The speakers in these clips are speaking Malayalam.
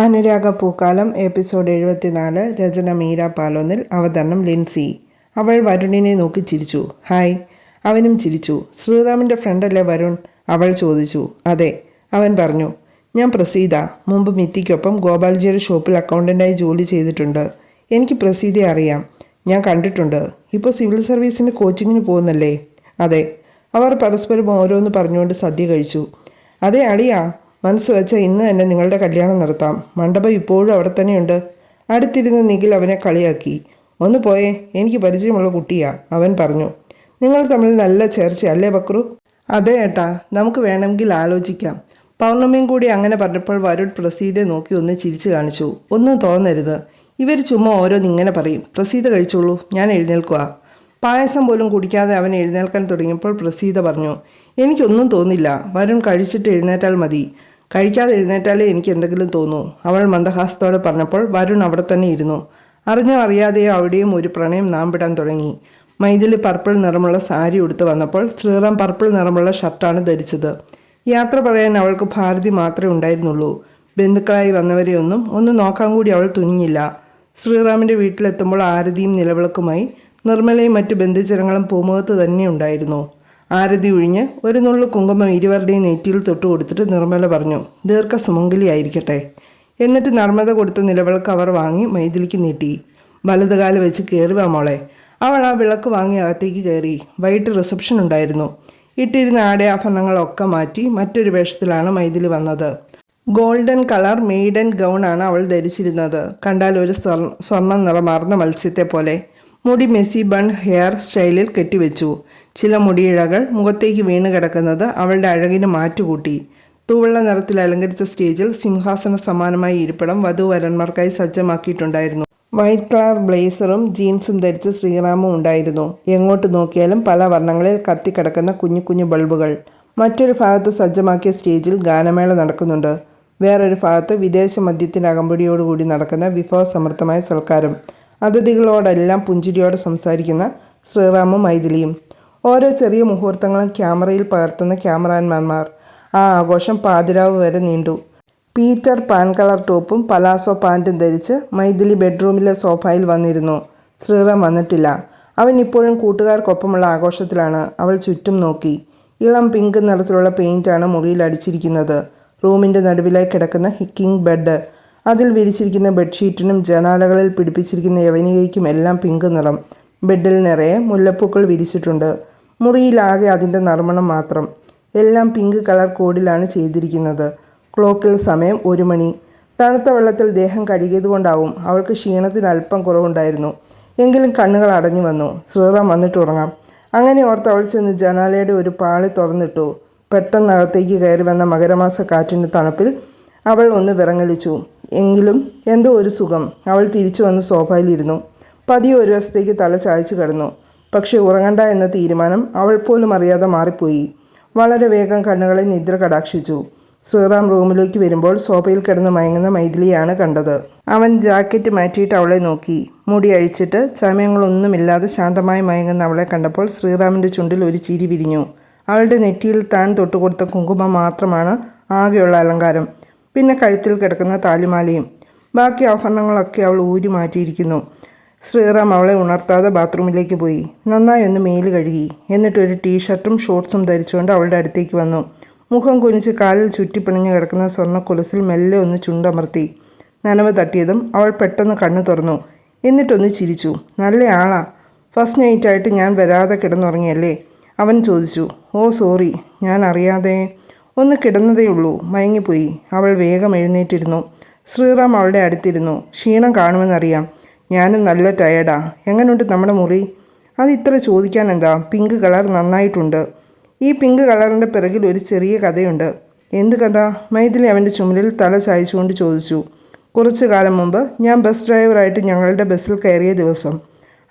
അനുരാഗ പൂക്കാലം എപ്പിസോഡ് എഴുപത്തിനാല് രചന മീര പാലോന്നിൽ അവതരണം ലിൻസി. അവൾ വരുണിനെ നോക്കി ചിരിച്ചു. ഹായ്. അവനും ചിരിച്ചു. ശ്രീറാമിന്റെ ഫ്രണ്ടല്ലേ വരുൺ? അവൾ ചോദിച്ചു. അതെ. അവൻ പറഞ്ഞു ഞാൻ പ്രസീത. മുമ്പ് മിത്തിക്കൊപ്പം ഗോപാൽജിയുടെ ഷോപ്പിൽ അക്കൗണ്ടന്റായി ജോലി ചെയ്തിട്ടുണ്ട്. എനിക്ക് പ്രസീതയെ അറിയാം. ഞാൻ കണ്ടിട്ടുണ്ട്. ഇപ്പോൾ സിവിൽ സർവീസിന്റെ കോച്ചിങ്ങിന് പോകുന്നല്ലേ? അതെ. അവർ പരസ്പരം ഓരോന്ന് പറഞ്ഞുകൊണ്ട് സദ്യ കഴിച്ചു. അതെ അളിയാ. മനസ്സ് വെച്ച ഇന്ന് തന്നെ നിങ്ങളുടെ കല്യാണം നടത്താം. മണ്ഡപം ഇപ്പോഴും അവിടെ തന്നെയുണ്ട്. അടുത്തിരുന്ന് നിഖിൽ അവനെ കളിയാക്കി. ഒന്ന് പോയേ എനിക്ക് പരിചയമുള്ള കുട്ടിയാ അവൻ പറഞ്ഞു. നിങ്ങൾ തമ്മിൽ നല്ല ചേർച്ച അല്ലേ ബക്രു? അതെ ഏട്ടാ നമുക്ക് വേണമെങ്കിൽ ആലോചിക്കാം. പൗർണമിയും കൂടി അങ്ങനെ പറഞ്ഞപ്പോൾ വരുൺ പ്രസീതെ നോക്കി ഒന്ന് ചിരിച്ചു കാണിച്ചു. ഒന്നും തോന്നരുത്. ഇവർ ചുമ്മാ ഓരോന്നിങ്ങനെ പറയും. പ്രസീത കഴിച്ചോളൂ ഞാൻ എഴുന്നേൽക്കുക പായസം പോലും കുടിക്കാതെ അവൻ എഴുന്നേൽക്കാൻ തുടങ്ങിയപ്പോൾ പ്രസീത പറഞ്ഞു എനിക്കൊന്നും തോന്നില്ല. വരുൺ കഴിച്ചിട്ട് എഴുന്നേറ്റാൽ മതി. കഴിക്കാതെ എഴുന്നേറ്റാലേ എനിക്ക് എന്തെങ്കിലും തോന്നൂ. അവൾ മന്ദഹാസത്തോടെ പറഞ്ഞപ്പോൾ വരുൺ അവിടെ തന്നെ ഇരുന്നു. അറിഞ്ഞോ അറിയാതെയോ അവിടെയും ഒരു പ്രണയം നാം വിടാൻ തുടങ്ങി. മൈഥിലി പർപ്പിൾ നിറമുള്ള സാരി ഉടുത്ത് വന്നപ്പോൾ ശ്രീറാം പർപ്പിൾ നിറമുള്ള ഷർട്ടാണ് ധരിച്ചത്. യാത്ര പറയാൻ അവൾക്ക് ഭാരതി മാത്രമേ ഉണ്ടായിരുന്നുള്ളൂ. ബന്ധുക്കളായി വന്നവരെയൊന്നും ഒന്ന് നോക്കാൻ കൂടി അവൾ തുനിഞ്ഞില്ല. ശ്രീറാമിന്റെ വീട്ടിലെത്തുമ്പോൾ ആരതിയും നിലവിളക്കുമായി നിർമ്മലയും മറ്റു ബന്ധുജനങ്ങളും പൂമുഖത്ത് തന്നെ ഉണ്ടായിരുന്നു. ആരതി ഒഴിഞ്ഞ് ഒരു നുള്ളു കുങ്കുമം ഇരുവരുടെയും നെറ്റിയിൽ തൊട്ട് കൊടുത്തിട്ട് നിർമ്മല പറഞ്ഞു ദീർഘ സുമംഗലിയായിരിക്കട്ടെ എന്നിട്ട് നർമ്മദ കൊടുത്ത നിലവിളക്ക് അവർ വാങ്ങി മൈതിലിക്ക് നീട്ടി. വലതുകാൽ വെച്ച് കയറുക മോളെ. അവൾ ആ വിളക്ക് വാങ്ങി അകത്തേക്ക് കയറി. വൈകിട്ട് റിസപ്ഷൻ ഉണ്ടായിരുന്നു. ഇട്ടിരുന്ന ആടയാഭരണങ്ങളൊക്കെ മാറ്റി മറ്റൊരു വേഷത്തിലാണ് മൈതിലി വന്നത്. ഗോൾഡൻ കളർ മെയ്ഡൻ ഗൗണാണ് അവൾ ധരിച്ചിരുന്നത്. കണ്ടാൽ ഒരു സ്വർണ നിറമാർന്ന മത്സ്യത്തെ പോലെ മുടി മെസ്സി ബൺ ഹെയർ സ്റ്റൈലിൽ കെട്ടിവെച്ചു. ചില മുടിയിഴകൾ മുഖത്തേക്ക് വീണ് കിടക്കുന്നത് അവളുടെ അഴകിന് മാറ്റുകൂട്ടി. തൂവെള്ള നിറത്തിൽ അലങ്കരിച്ച സ്റ്റേജിൽ സിംഹാസന സമാനമായ ഇരിപ്പിടം വധുവരന്മാർക്കായി സജ്ജമാക്കിയിട്ടുണ്ടായിരുന്നു. വൈറ്റ് കളർ ബ്ലേസറും ജീൻസും ധരിച്ച് ശ്രീറാമും ഉണ്ടായിരുന്നു. എങ്ങോട്ട് നോക്കിയാലും പല വർണങ്ങളിൽ കത്തിക്കിടക്കുന്ന കുഞ്ഞു കുഞ്ഞു ബൾബുകൾ. മറ്റൊരു ഭാഗത്ത് സജ്ജമാക്കിയ സ്റ്റേജിൽ ഗാനമേള നടക്കുന്നുണ്ട്. വേറൊരു ഭാഗത്ത് വിദേശ മദ്യത്തിന്റെ അകമ്പടിയോടുകൂടി നടക്കുന്ന വിഭവസമൃദ്ധമായ സൽക്കാരം. അതിഥികളോടെല്ലാം പുഞ്ചിരിയോടെ സംസാരിക്കുന്ന ശ്രീറാമും മൈഥിലിയും. ഓരോ ചെറിയ മുഹൂർത്തങ്ങളും ക്യാമറയിൽ പകർത്തുന്ന ക്യാമറാമാൻമാർ. ആ ആഘോഷം പാതിരാവ് വരെ നീണ്ടു. പീറ്റർ പാൻ കളർ ടോപ്പും പലാസോ പാന്റും ധരിച്ച് മൈഥിലി ബെഡ്റൂമിലെ സോഫയിൽ വന്നിരുന്നു. ശ്രീറാം വന്നിട്ടില്ല. അവൻ ഇപ്പോഴും കൂട്ടുകാർക്കൊപ്പമുള്ള ആഘോഷത്തിലാണ്. അവൾ ചുറ്റും നോക്കി. ഇളം പിങ്ക് നിറത്തിലുള്ള പെയിന്റാണ് മുറിയിൽ അടിച്ചിരിക്കുന്നത്. റൂമിന്റെ നടുവിലായി കിടക്കുന്ന ഹിക്കിംഗ് ബെഡ്. അതിൽ വിരിച്ചിരിക്കുന്ന ബെഡ്ഷീറ്റിനും ജനാലകളിൽ പിടിപ്പിച്ചിരിക്കുന്ന യവനികയ്ക്കും എല്ലാം പിങ്ക് നിറം. ബെഡിൽ നിറയെ മുല്ലപ്പൂക്കൾ വിരിച്ചിട്ടുണ്ട്. മുറിയിലാകെ അതിന്റെ നർമ്മണം മാത്രം. എല്ലാം പിങ്ക് കളർ കോഡിലാണ് ചെയ്തിരിക്കുന്നത്. ക്ലോക്കിൽ സമയം ഒരു മണി. തണുത്ത വെള്ളത്തിൽ ദേഹം കഴുകിയതുകൊണ്ടാവും അവൾക്ക് ക്ഷീണത്തിന് അല്പം കുറവുണ്ടായിരുന്നു. എങ്കിലും കണ്ണുകൾ അടഞ്ഞു വന്നു. ശ്രീറാം വന്നിട്ട് ഉറങ്ങാം. അങ്ങനെ ഓർത്ത് അവൾ ചെന്ന് ജനാലയുടെ ഒരു പാളി തുറന്നിട്ടു. പെട്ടെന്നകത്തേക്ക് കയറി വന്ന മകരമാസ കാറ്റിന്റെ തണുപ്പിൽ അവൾ ഒന്ന് വിറങ്ങലിച്ചു. എങ്കിലും എന്തോ ഒരു സുഖം. അവൾ തിരിച്ചു വന്ന് സോഫയിലിരുന്നു. പതിയെ ഒരു വശത്തേക്ക് തല ചായച്ചു കിടന്നു. പക്ഷെ ഉറങ്ങണ്ട എന്ന തീരുമാനം അവൾ പോലും അറിയാതെ മാറിപ്പോയി. വളരെ വേഗം കണ്ണുകളെ നിദ്ര കടാക്ഷിച്ചു. ശ്രീറാം റൂമിലേക്ക് വരുമ്പോൾ സോഫയിൽ കിടന്ന് മയങ്ങുന്ന മൈഥിലിയാണ് കണ്ടത്. അവൻ ജാക്കറ്റ് മാറ്റിയിട്ട് അവളെ നോക്കി. മുടി അഴിച്ചിട്ട് ചമയങ്ങളൊന്നുമില്ലാതെ ശാന്തമായി മയങ്ങുന്ന അവളെ കണ്ടപ്പോൾ ശ്രീറാമിന്റെ ചുണ്ടിൽ ഒരു ചിരി വിരിഞ്ഞു. അവളുടെ നെറ്റിയിൽ താൻ തൊട്ടുകൊടുത്ത കുങ്കുമം മാത്രമാണ് ആകെയുള്ള അലങ്കാരം. പിന്നെ കഴുത്തിൽ കിടക്കുന്ന താലിമാലയും. ബാക്കി ആഭരണങ്ങളൊക്കെ അവൾ ഊരി മാറ്റിയിരിക്കുന്നു. ശ്രീറാം അവളെ ഉണർത്താതെ ബാത്റൂമിലേക്ക് പോയി. നന്നായി ഒന്ന് മേൽ കഴുകി എന്നിട്ട് ഒരു ടീഷർട്ടും ഷോർട്സും ധരിച്ചുകൊണ്ട് അവളുടെ അടുത്തേക്ക് വന്നു. മുഖം കുനിച്ച് കാലിൽ ചുറ്റിപ്പിണിഞ്ഞ് കിടക്കുന്ന സ്വർണ കൊലസിൽ മെല്ലെ ഒന്ന് ചുണ്ടമർത്തി. നനവ് തട്ടിയതും അവൾ പെട്ടെന്ന് കണ്ണു തുറന്നു. എന്നിട്ടൊന്ന് ചിരിച്ചു. നല്ല ആളാ. ഫസ്റ്റ് നൈറ്റായിട്ട് ഞാൻ വരാതെ കിടന്നുറങ്ങിയല്ലേ? അവൻ ചോദിച്ചു. ഓ സോറി. ഞാൻ അറിയാതെ ഒന്ന് കിടന്നതേ ഉള്ളൂ. മയങ്ങിപ്പോയി. അവൾ വേഗം എഴുന്നേറ്റിരുന്നു. ശ്രീറാം അവളുടെ അടുത്തിരുന്നു. ക്ഷീണം കാണുമെന്നറിയാം. ഞാനും നല്ല ടയേർഡാ എങ്ങനെയുണ്ട് നമ്മുടെ മുറി? അത് ഇത്ര ചോദിക്കാൻ എന്താ പിങ്ക് കളർ നന്നായിട്ടുണ്ട്. ഈ പിങ്ക് കളറിന്റെ പിറകിൽ ഒരു ചെറിയ കഥയുണ്ട്. എന്ത് കഥ? മൈഥിലി അവന്റെ ചുമലിൽ തല ചായച്ചുകൊണ്ട് ചോദിച്ചു. കുറച്ചു കാലം മുമ്പ് ഞാൻ ബസ് ഡ്രൈവറായിട്ട് ഞങ്ങളുടെ ബസ്സിൽ കയറിയ ദിവസം.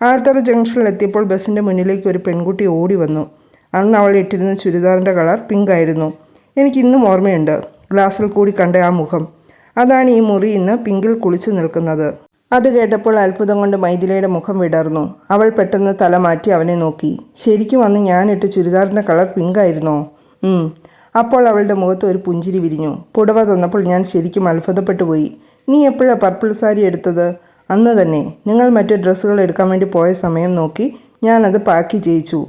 ആർത്തറ ജംഗ്ഷനിൽ എത്തിയപ്പോൾ ബസ്സിന്റെ മുന്നിലേക്ക് ഒരു പെൺകുട്ടി ഓടി വന്നു. അന്ന് അവൾ ഇട്ടിരുന്ന ചുരിദാറിന്റെ കളർ പിങ്ക് ആയിരുന്നു. എനിക്ക് ഇന്നും ഓർമ്മയുണ്ട് ഗ്ലാസ്സിൽ കൂടി കണ്ട ആ മുഖം. അതാണ് ഈ മുറി ഇന്ന് പിങ്കിൽ കുളിച്ചു നിൽക്കുന്നത്. അത് കേട്ടപ്പോൾ അത്ഭുതം കൊണ്ട് മൈഥിലയുടെ മുഖം വിടർന്നു. അവൾ പെട്ടെന്ന് തല മാറ്റി അവനെ നോക്കി. ശരിക്കും അന്ന് ഞാനിട്ട് ചുരിദാറിന്റെ കളർ പിങ്കായിരുന്നോ. അപ്പോൾ അവളുടെ മുഖത്ത് ഒരു പുഞ്ചിരി വിരിഞ്ഞു. പുടവ തന്നപ്പോൾ ഞാൻ ശരിക്കും അത്ഭുതപ്പെട്ടു പോയി. നീ എപ്പോഴാണ് പർപ്പിൾ സാരി എടുത്തത്? അന്ന് തന്നെ. നിങ്ങൾ മറ്റു ഡ്രസ്സുകൾ എടുക്കാൻ വേണ്ടി പോയ സമയം നോക്കി ഞാനത് പാക്ക് ചെയ്യിച്ചു.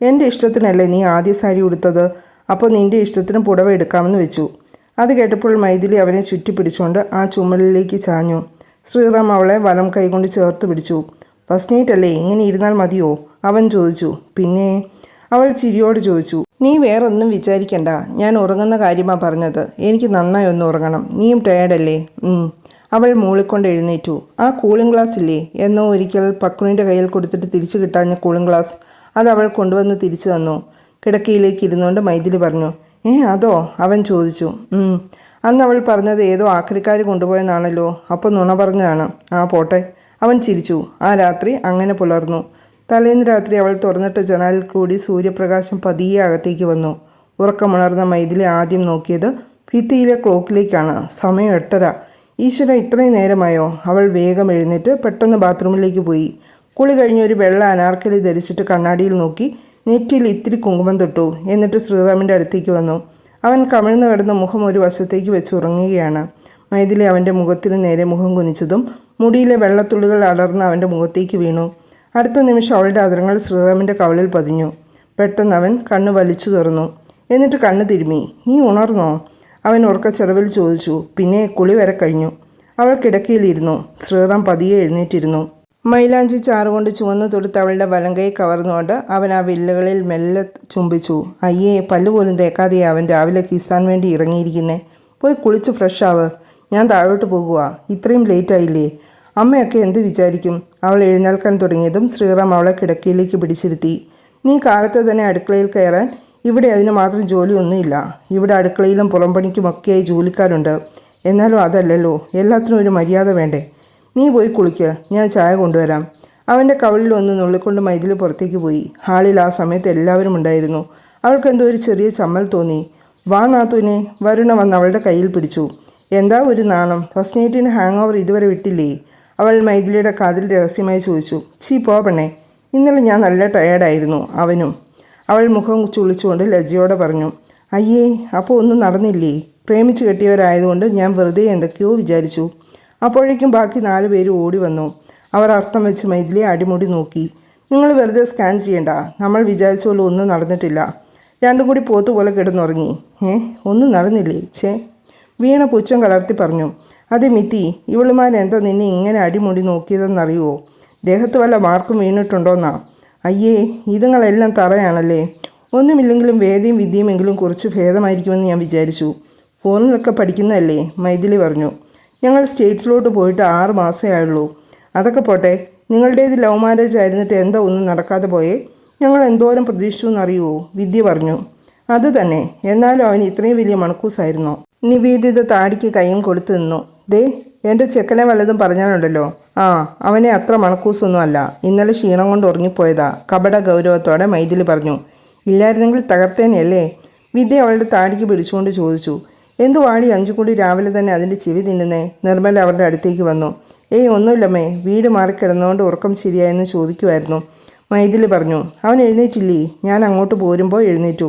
എന്റെ ഇഷ്ടത്തിനല്ലേ നീ ആദ്യ സാരി ഉടുത്തത്? അപ്പോൾ നിന്റെ ഇഷ്ടത്തിന് പുടവ എടുക്കാമെന്ന് വെച്ചു. അത് കേട്ടപ്പോൾ മൈഥിലി അവനെ ചുറ്റിപ്പിടിച്ചുകൊണ്ട് ആ ചുമലിലേക്ക് ചാഞ്ഞു. ശ്രീറാം അവളെ വലം കൈകൊണ്ട് ചേർത്ത് പിടിച്ചു. ഫസ്റ്റ് നൈറ്റ് അല്ലേ? ഇങ്ങനെ ഇരുന്നാൽ മതിയോ? അവൻ ചോദിച്ചു. പിന്നെ അവൾ ചിരിയോട് ചോദിച്ചു. നീ വേറൊന്നും വിചാരിക്കണ്ട. ഞാൻ ഉറങ്ങുന്ന കാര്യമാണ് പറഞ്ഞത്. എനിക്ക് നന്നായി ഒന്ന് ഉറങ്ങണം. നീയും ടയേർഡല്ലേ ഉം. അവൾ മൂളിക്കൊണ്ട് എഴുന്നേറ്റു. ആ കൂളിംഗ് ഗ്ലാസ് ഇല്ലേ? എന്നോ ഒരിക്കൽ പക്കുണിന്റെ കയ്യിൽ കൊടുത്തിട്ട് തിരിച്ചു കിട്ടാഞ്ഞ കൂളിംഗ് ഗ്ലാസ് അത് അവൾ കൊണ്ടുവന്ന് തിരിച്ചു തന്നു. കിടക്കയിലേക്ക് ഇരുന്നുകൊണ്ട് മൈഥിലി പറഞ്ഞു ഏ അതോ? അവൻ ചോദിച്ചു. അന്ന് അവൾ പറഞ്ഞത് ഏതോ ആക്രിക്കാർ കൊണ്ടുപോയെന്നാണല്ലോ. അപ്പോൾ നുണ പറഞ്ഞതാണ്. ആ പോട്ടെ. അവൻ ചിരിച്ചു. ആ രാത്രി അങ്ങനെ പുലർന്നു. തലേന്ന് രാത്രി അവൾ തുറന്നിട്ട ജനാലിൽ കൂടി സൂര്യപ്രകാശം പതിയെ അകത്തേക്ക് വന്നു. ഉറക്കമുണർന്ന മൈഥിലി ആദ്യം നോക്കിയത് ഭിത്തിയിലെ ക്ലോക്കിലേക്കാണ്. സമയം എട്ടര. ഈശ്വര ഇത്രയും നേരമായോ? അവൾ വേഗം എഴുന്നേറ്റ് പെട്ടെന്ന് ബാത്റൂമിലേക്ക് പോയി. കുളി കഴിഞ്ഞ് ഒരു വെള്ള അനാർക്കലി ധരിച്ചിട്ട് കണ്ണാടിയിൽ നോക്കി നെറ്റിയിൽ ഇത്തിരി കുങ്കുമം തൊട്ടു. എന്നിട്ട് ശ്രീറാമിന്റെ അടുത്തേക്ക് വന്നു. അവൻ കമിഴ്ന്നു കിടന്ന മുഖം ഒരു വശത്തേക്ക് വെച്ച് ഉറങ്ങുകയാണ്. മൈഥിലി അവന്റെ മുഖത്തിന് നേരെ മുഖം കുനിച്ചതും മുടിയിലെ വെള്ളത്തുള്ളികൾ അടർന്ന് അവന്റെ മുഖത്തേക്ക് വീണു. അടുത്ത നിമിഷം അവളുടെ അതിരങ്ങൾ ശ്രീറാമിന്റെ കവളിൽ പതിഞ്ഞു. പെട്ടെന്ന് അവൻ കണ്ണ് വലിച്ചു തുറന്നു. എന്നിട്ട് കണ്ണ് തിരുമി നീ ഉണർന്നോ? അവൻ ഉറക്ക ചെറുവിൽ ചോദിച്ചു. പിന്നെ കുളി വരെ കഴിഞ്ഞു. അവൾ കിടക്കയിലിരുന്നു. ശ്രീറാം പതിയെ എഴുന്നേറ്റിരുന്നു. മൈലാഞ്ചി ചാറുകൊണ്ട് ചുവന്നു തൊടുത്ത് അവളുടെ വലങ്കയെ കവർന്നുകൊണ്ട് അവൻ ആ വില്ലുകളിൽ മെല്ലെ ചുംബിച്ചു. അയ്യേ പല്ലുപോലും തേക്കാതെയാ തേക്കാതെ അവൻ രാവിലെ കിസാൻ വേണ്ടി ഇറങ്ങിയിരിക്കുന്നേ. പോയി കുളിച്ച് ഫ്രഷ് ആവ്. ഞാൻ താഴോട്ട് പോകുക ഇത്രയും ലേറ്റ് ആയില്ലേ? അമ്മയൊക്കെ എന്ത് വിചാരിക്കും? അവൾ എഴുന്നേൽക്കാൻ തുടങ്ങിയതും ശ്രീറാം അവളെ കിടക്കയിലേക്ക് പിടിച്ചിരുത്തി. നീ കാലത്തെ തന്നെ അടുക്കളയിൽ കയറാൻ ഇവിടെ അതിന് മാത്രം ജോലിയൊന്നുമില്ല. ഇവിടെ അടുക്കളയിലും പുറംപണിക്കുമൊക്കെയായി ജോലിക്കാരുണ്ട്. എന്നാലും അതല്ലല്ലോ. എല്ലാത്തിനും ഒരു മര്യാദ വേണ്ടേ? നീ പോയി കുളിക്ക. ഞാൻ ചായ കൊണ്ടുവരാം. അവന്റെ കവളിൽ ഒന്ന് നുള്ളിക്കൊണ്ട് മൈതിൽ പുറത്തേക്ക് പോയി. ഹാളിൽ ആ സമയത്ത് എല്ലാവരും ഉണ്ടായിരുന്നു. അവൾക്ക് എന്തോ ഒരു ചെറിയ ചമ്മൽ തോന്നി. വാ നാത്തൂനെ വരുണ വന്ന് അവളുടെ കയ്യിൽ പിടിച്ചു. എന്താ ഒരു നാണം? ഫസ്റ്റ് ഹാങ് ഓവർ ഇതുവരെ വിട്ടില്ലേ? അവൾ മൈഥിലിയുടെ കാതിൽ രഹസ്യമായി ചോദിച്ചു. ചീ പോ ഇന്നലെ ഞാൻ നല്ല ടയേർഡായിരുന്നു അവനും. അവൾ മുഖം ചുളിച്ചുകൊണ്ട് ലജ്ജയോടെ പറഞ്ഞു. അയ്യേ അപ്പോൾ ഒന്നും നടന്നില്ലേ? പ്രേമിച്ച് കെട്ടിയവരായതുകൊണ്ട് ഞാൻ വെറുതെ എന്തൊക്കെയോ വിചാരിച്ചു. അപ്പോഴേക്കും ബാക്കി നാല് പേര് ഓടി വന്നു. അവർ അർത്ഥം വെച്ച് മൈഥിലിയെ അടിമുടി നോക്കി. നിങ്ങൾ വെറുതെ സ്കാൻ ചെയ്യണ്ട. നമ്മൾ വിചാരിച്ച പോലെ ഒന്നും നടന്നിട്ടില്ല. രണ്ടും കൂടി പോത്ത് പോലെ കിടന്നുറങ്ങി. ഏ ഒന്നും നടന്നില്ലേ? ചേ വീണ പുച്ഛം കലർത്തി പറഞ്ഞു. അത് മിത്തി ഇവളുമാരെന്താ നിന്നെ ഇങ്ങനെ അടിമുടി നോക്കിയതെന്നറിയുവോ? ദേഹത്ത് വല്ല മാർക്കും വീണിട്ടുണ്ടോന്നാ? അയ്യേ ഇതുങ്ങളെല്ലാം തറയാണല്ലേ. ഒന്നുമില്ലെങ്കിലും വേദിയും വിദ്യയുമെങ്കിലും കുറച്ച് ഭേദമായിരിക്കുമെന്ന് ഞാൻ വിചാരിച്ചു. ഫോണിലൊക്കെ പഠിക്കുന്നതല്ലേ? മൈഥിലി പറഞ്ഞു. ഞങ്ങൾ സ്റ്റേറ്റ്സിലോട്ട് പോയിട്ട് ആറ് മാസമേ ആയുള്ളൂ. അതൊക്കെ പോട്ടെ നിങ്ങളുടേത് ലവ് മാരേജ് ആയിരുന്നിട്ട് എന്താ ഒന്നും നടക്കാതെ പോയേ? ഞങ്ങൾ എന്തോരം പ്രതീക്ഷിച്ചു എന്നറിയുമോ വിദ്യ പറഞ്ഞു. അത് തന്നെ എന്നാലും അവൻ ഇത്രയും വലിയ മണക്കൂസായിരുന്നു. നിവേദിത താടിക്ക് കൈയും കൊടുത്തു നിന്നു. ദേ എന്റെ ചെക്കനെ വല്ലതും പറഞ്ഞാലുണ്ടല്ലോ. ആ അവനെ അത്ര മണക്കൂസൊന്നും അല്ല ഇന്നലെ ക്ഷീണം കൊണ്ട് ഉറങ്ങിപ്പോയതാ. കപട ഗൗരവത്തോടെ മൈഥിലി പറഞ്ഞു. ഇല്ലായിരുന്നെങ്കിൽ തകർത്തേനെയല്ലേ? വിദ്യ അവളുടെ താടിക്ക് പിടിച്ചുകൊണ്ട് ചോദിച്ചു. എന്തു വാടി അഞ്ചു കൂടി രാവിലെ തന്നെ അതിന്റെ ചെവി തിന്നുന്നേ? നിർമ്മല അവരുടെ അടുത്തേക്ക് വന്നു. ഏയ് ഒന്നുമില്ലമ്മേ. വീട് മാറിക്കിടന്നുകൊണ്ട് ഉറക്കം ശരിയായെന്ന് ചോദിക്കുമായിരുന്നു മൈഥിലി പറഞ്ഞു അവൻ എഴുന്നേറ്റില്ലേ? ഞാൻ അങ്ങോട്ട് പോരുമ്പോൾ എഴുന്നേറ്റു.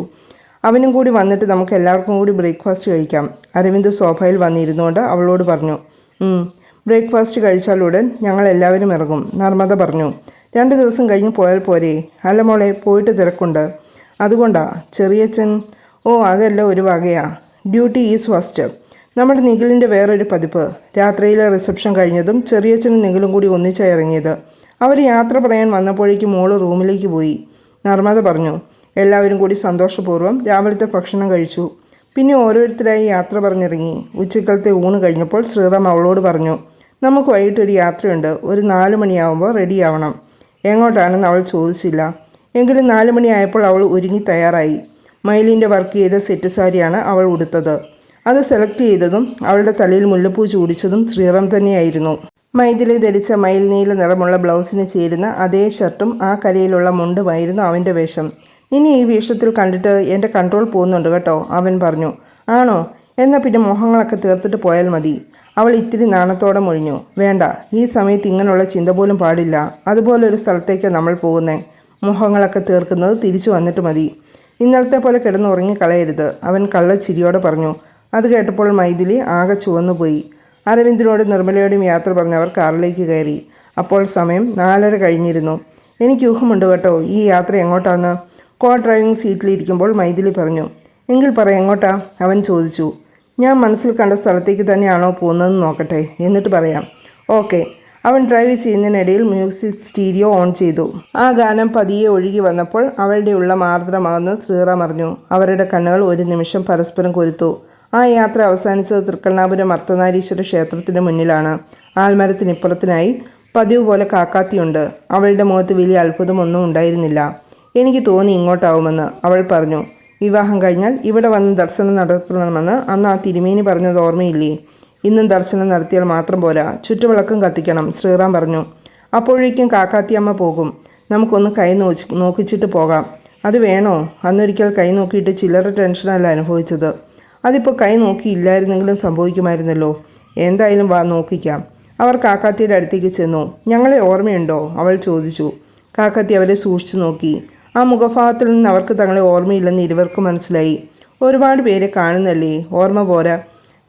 അവനും കൂടി വന്നിട്ട് നമുക്ക് എല്ലാവർക്കും കൂടി ബ്രേക്ക്ഫാസ്റ്റ് കഴിക്കാം. അരവിന്ദ് സോഫയിൽ വന്നിരുന്നുകൊണ്ട് അവളോട് പറഞ്ഞു "ഉം, ബ്രേക്ക്ഫാസ്റ്റ് കഴിച്ചാലുടൻ ഞങ്ങൾ എല്ലാവരും ഇറങ്ങും. നർമ്മദ പറഞ്ഞു രണ്ട് ദിവസം കഴിഞ്ഞ് പോയാൽ പോരെ. അല്ല മോളെ പോയിട്ട് തിരക്കുണ്ട്. അതുകൊണ്ടാ ചെറിയച്ഛൻ ഓ അതല്ല ഒരു വകയാ. Duty is first. നമ്മുടെ നിഖിലിന്റെ വേറൊരു പതിപ്പ്. രാത്രിയിലെ റിസപ്ഷൻ കഴിഞ്ഞതും ചെറിയച്ഛനും നിഖിലും കൂടി ഒന്നിച്ചിറങ്ങിയത് അവർ യാത്ര പറയാൻ വന്നപ്പോഴേക്കും മോൾ റൂമിലേക്ക് പോയി. നർമ്മദ പറഞ്ഞു എല്ലാവരും കൂടി സന്തോഷപൂർവം രാവിലത്തെ ഭക്ഷണം കഴിച്ചു. പിന്നെ ഓരോരുത്തരായി യാത്ര പറഞ്ഞിറങ്ങി. ഉച്ചക്കലത്തെ ഊണ് കഴിഞ്ഞപ്പോൾ ശ്രീറാം അവളോട് പറഞ്ഞു നമുക്ക് വൈകിട്ടൊരു യാത്രയുണ്ട്. ഒരു നാല് മണിയാവുമ്പോൾ റെഡിയാവണം എങ്ങോട്ടാണെന്ന് അവൾ ചോദിച്ചില്ല. എങ്കിലും നാല് മണിയായപ്പോൾ അവൾ ഒരുങ്ങി തയ്യാറായി. മൈലിന്റെ വർക്ക് ചെയ്ത സെറ്റ് സാരിയാണ് അവൾ ഉടുത്തത്. അത് സെലക്ട് ചെയ്തതും അവളുടെ തലയിൽ മുല്ലപ്പൂ ചൂടിച്ചതും ശ്രീറാം തന്നെയായിരുന്നു. മൈഥിലി ധരിച്ച മയിൽ നീല നിറമുള്ള ബ്ലൗസിന് ചേരുന്ന അതേ ഷർട്ടും ആ കരയിലുള്ള മുണ്ടുമായിരുന്നു അവന്റെ വേഷം. ഇനി ഈ വേഷത്തിൽ കണ്ടിട്ട് എന്റെ കൺട്രോൾ പോകുന്നുണ്ട് കേട്ടോ അവൻ പറഞ്ഞു. ആണോ? എന്നാൽ പിന്നെ മോഹങ്ങളൊക്കെ തീർത്തിട്ട് പോയാൽ മതി. അവൾ ഇത്തിരി നാണത്തോടെ മൊഴിഞ്ഞു. വേണ്ട ഈ സമയത്ത് ഇങ്ങനെയുള്ള ചിന്ത പോലും പാടില്ല. അതുപോലൊരു സ്ഥലത്തേക്കാണ് നമ്മൾ പോകുന്നത് മോഹങ്ങളൊക്കെ തീർക്കുന്നത് തിരിച്ചു വന്നിട്ട് മതി. ഇന്നലത്തെ പോലെ കിടന്നുറങ്ങി കളയരുത് അവൻ കള്ളച്ചിരിയോടെ പറഞ്ഞു. അത് കേട്ടപ്പോൾ മൈഥിലി ആകെ ചുവന്നുപോയി. അരവിന്ദിനോടും നിർമ്മലയോടും യാത്ര പറഞ്ഞവർ കാറിലേക്ക് കയറി. അപ്പോൾ സമയം നാലര കഴിഞ്ഞിരുന്നു. എനിക്ക് ഊഹമുണ്ട് കേട്ടോ ഈ യാത്ര എങ്ങോട്ടാന്ന്? കോ ഡ്രൈവിംഗ് സീറ്റിലിരിക്കുമ്പോൾ മൈഥിലി പറഞ്ഞു. എങ്കിൽ പറ എങ്ങോട്ടാ? അവൻ ചോദിച്ചു. ഞാൻ മനസ്സിൽ കണ്ട സ്ഥലത്തേക്ക് തന്നെയാണോ പോകുന്നതെന്ന് നോക്കട്ടെ എന്നിട്ട് പറയാം. ഓക്കെ. അവൻ ഡ്രൈവ് ചെയ്യുന്നതിനിടയിൽ മ്യൂസിക് സ്റ്റീരിയോ ഓൺ ചെയ്തു. ആ ഗാനം പതിയെ ഒഴുകി വന്നപ്പോൾ അവളുടെ ഉള്ള ആർദ്രമാകുന്ന ശ്രീറാം അറിഞ്ഞു അവരുടെ കണ്ണുകൾ ഒരു നിമിഷം പരസ്പരം കൊരുത്തു. ആ യാത്ര അവസാനിച്ചത് തൃക്കണ്ണാപുരം അർത്ഥനാരീശ്വര ക്ഷേത്രത്തിന് മുന്നിലാണ്. ആൽമരത്തിനിപ്പുറത്തിനായി പതിവ് പോലെ കാക്കാത്തിയുണ്ട്. അവളുടെ മുഖത്ത് വലിയ അത്ഭുതമൊന്നും ഉണ്ടായിരുന്നില്ല. എനിക്ക് തോന്നി ഇങ്ങോട്ടാവുമെന്ന് അവൾ പറഞ്ഞു. വിവാഹം കഴിഞ്ഞാൽ ഇവിടെ വന്ന് ദർശനം നടത്തണമെന്ന് അന്ന് ആ തിരുമേനി പറഞ്ഞത് ഓർമ്മയില്ലേ? ഇന്നും ദർശനം നടത്തിയാൽ മാത്രം പോരാ. ചുറ്റുവിളക്കും കത്തിക്കണം ശ്രീറാം പറഞ്ഞു. അപ്പോഴേക്കും കാക്കാത്തിയമ്മ പോകും. നമുക്കൊന്ന് കൈ നോച്ച് നോക്കിച്ചിട്ട് പോകാം. അത് വേണോ? അന്നൊരിക്കൽ കൈ നോക്കിയിട്ട് ചില്ലറ ടെൻഷനല്ല അനുഭവിച്ചത്. അതിപ്പോൾ കൈ നോക്കിയില്ലായിരുന്നെങ്കിലും സംഭവിക്കുമായിരുന്നല്ലോ. എന്തായാലും വാ നോക്കിക്കാം. അവർ കാക്കാത്തിയുടെ അടുത്തേക്ക് ചെന്നു. ഞങ്ങളെ ഓർമ്മയുണ്ടോ? അവൾ ചോദിച്ചു. കാക്കാത്തി അവരെ സൂക്ഷിച്ചു നോക്കി. ആ മുഖഭാവത്തിൽ നിന്ന് അവർക്ക് തങ്ങളെ ഓർമ്മയില്ലെന്ന് ഇരുവർക്കും മനസ്സിലായി. ഒരുപാട് പേരെ കാണുന്നല്ലേ? ഓർമ്മ പോരാ.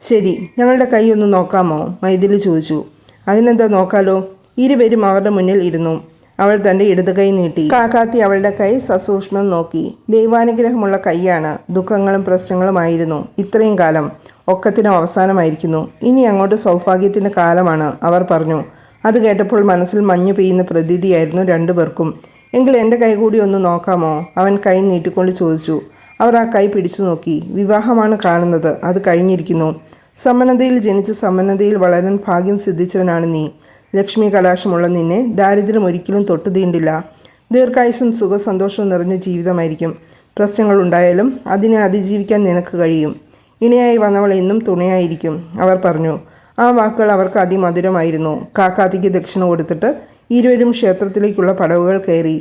ശരി ഞങ്ങളുടെ കൈ ഒന്ന് നോക്കാമോ? മൈഥിലി ചോദിച്ചു. അതിനെന്താ നോക്കാലോ? ഇരുപേരും അവരുടെ മുന്നിൽ ഇരുന്നു. അവൾ തന്റെ ഇടത് കൈ നീട്ടി. കാക്കാത്തി അവളുടെ കൈ സസൂക്ഷ്മം നോക്കി. ദൈവാനുഗ്രഹമുള്ള കൈയാണ്. ദുഃഖങ്ങളും പ്രശ്നങ്ങളുമായിരുന്നു ഇത്രയും കാലം ഒക്കത്തിനും അവസാനമായിരിക്കുന്നു. ഇനി അങ്ങോട്ട് സൗഭാഗ്യത്തിന്റെ കാലമാണ് അവർ പറഞ്ഞു. അത് കേട്ടപ്പോൾ മനസ്സിൽ മഞ്ഞു പെയ്യുന്ന പ്രതീതിയായിരുന്നു രണ്ടുപേർക്കും എങ്കിൽ എന്റെ കൈ കൂടി ഒന്ന് നോക്കാമോ? അവൻ കൈ നീട്ടിക്കൊണ്ട് ചോദിച്ചു. അവർ ആ കൈ പിടിച്ചു നോക്കി. വിവാഹമാണ് കാണുന്നത്. അത് കഴിഞ്ഞിരിക്കുന്നു. സമ്മനതയിൽ ജനിച്ച് സമനതയിൽ വളരാൻ ഭാഗ്യം സിദ്ധിച്ചവനാണ് നീ. ലക്ഷ്മി കടാക്ഷമുള്ള നിന്നെ ദാരിദ്ര്യം ഒരിക്കലും തൊട്ടു തീണ്ടില്ല. ദീർഘായുസും സുഖസന്തോഷവും നിറഞ്ഞ ജീവിതമായിരിക്കും. പ്രശ്നങ്ങൾ ഉണ്ടായാലും അതിനെ അതിജീവിക്കാൻ നിനക്ക് കഴിയും. ഇണയായി വന്നവൾ എന്നും തുണയായിരിക്കും അവർ പറഞ്ഞു. ആ വാക്കുകൾ അവർക്ക് അതിമധുരമായിരുന്നു. കാക്കാത്തിക്ക് ദക്ഷിണ കൊടുത്തിട്ട് ഇരുവരും ക്ഷേത്രത്തിലേക്കുള്ള പടവുകൾ കയറി.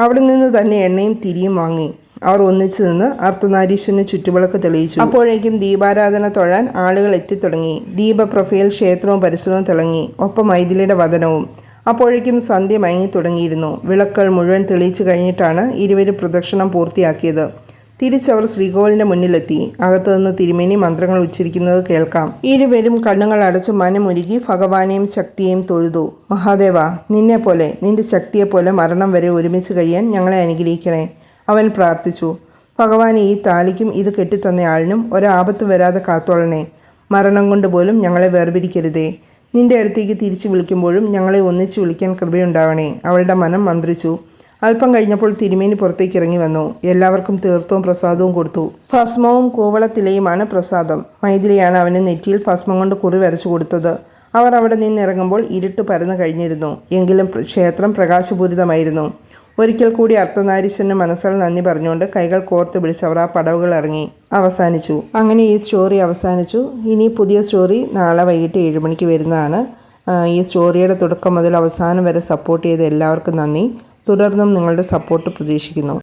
അവിടെ നിന്ന് തന്നെ എണ്ണയും തിരിയും വാങ്ങി. അവർ ഒന്നിച്ചു നിന്ന് അർത്ഥനാരീശ്വരന് ചുറ്റുവിളക്ക് തെളിയിച്ചു. അപ്പോഴേക്കും ദീപാരാധന തൊഴാൻ ആളുകൾ എത്തിത്തുടങ്ങി. ദീപപ്രൊഫൈൽ ക്ഷേത്രവും പരിസരവും തിളങ്ങി. ഒപ്പം മൈഥിലിയുടെ വതനവും. അപ്പോഴേക്കും സന്ധ്യ മയങ്ങി തുടങ്ങിയിരുന്നു വിളക്കൾ മുഴുവൻ തെളിയിച്ചു കഴിഞ്ഞിട്ടാണ് ഇരുവരും പ്രദക്ഷിണം പൂർത്തിയാക്കിയത്. തിരിച്ചവർ ശ്രീകോവിലിന്റെ മുന്നിലെത്തി. അകത്തു നിന്ന് തിരുമേനി മന്ത്രങ്ങൾ ഉച്ചരിക്കുന്നത് കേൾക്കാം. ഇരുവരും കണ്ണുകൾ അടച്ച് മനമുരുകി ഭഗവാനെയും ശക്തിയെയും തൊഴുതു. മഹാദേവ നിന്നെ പോലെ നിന്റെ ശക്തിയെപ്പോലെ മരണം വരെ ഒരുമിച്ച് കഴിയാൻ ഞങ്ങളെ അനുഗ്രഹിക്കണേ. അവൻ പ്രാർത്ഥിച്ചു ഭഗവാൻ ഈ താലിക്കും ഇത് കെട്ടിത്തന്നയാളിനും ഒരാപത്ത് വരാതെ കാത്തോളണേ. മരണം കൊണ്ട് പോലും ഞങ്ങളെ വേർപിരിക്കരുതേ. നിന്റെ അടുത്തേക്ക് തിരിച്ചു വിളിക്കുമ്പോഴും ഞങ്ങളെ ഒന്നിച്ചു വിളിക്കാൻ കൃപയുണ്ടാവണേ. അവളുടെ മനം മന്ത്രിച്ചു. അല്പം കഴിഞ്ഞപ്പോൾ തിരുമേനി പുറത്തേക്ക് ഇറങ്ങി വന്നു. എല്ലാവർക്കും തീർത്ഥവും പ്രസാദവും കൊടുത്തു. ഭസ്മവും കൂവളത്തിലയുമാണ് പ്രസാദം. മൈഥിലിയാണ് അവന് നെറ്റിയിൽ ഭസ്മം കൊണ്ട് കുറി വരച്ചു കൊടുത്തത്. അവർ അവിടെ നിന്നിറങ്ങുമ്പോൾ ഇരുട്ട് പരന്നു കഴിഞ്ഞിരുന്നു. എങ്കിലും ക്ഷേത്രം പ്രകാശപൂരിതമായിരുന്നു. ഒരിക്കൽ കൂടി അർത്ഥനാരീശ്വരന് മനസ്സാൽ നന്ദി പറഞ്ഞുകൊണ്ട് കൈകൾ കോർത്ത് പിടിച്ച് അവർ ആ പടവുകൾ ഇറങ്ങി അവസാനിച്ചു. അങ്ങനെ ഈ സ്റ്റോറി അവസാനിച്ചു. ഇനി പുതിയ സ്റ്റോറി നാളെ വൈകിട്ട് ഏഴ് മണിക്ക് വരുന്നതാണ്. ഈ സ്റ്റോറിയുടെ തുടക്കം മുതൽ അവസാനം വരെ സപ്പോർട്ട് ചെയ്ത എല്ലാവർക്കും നന്ദി. തുടർന്നും നിങ്ങളുടെ സപ്പോർട്ട് പ്രതീക്ഷിക്കുന്നു.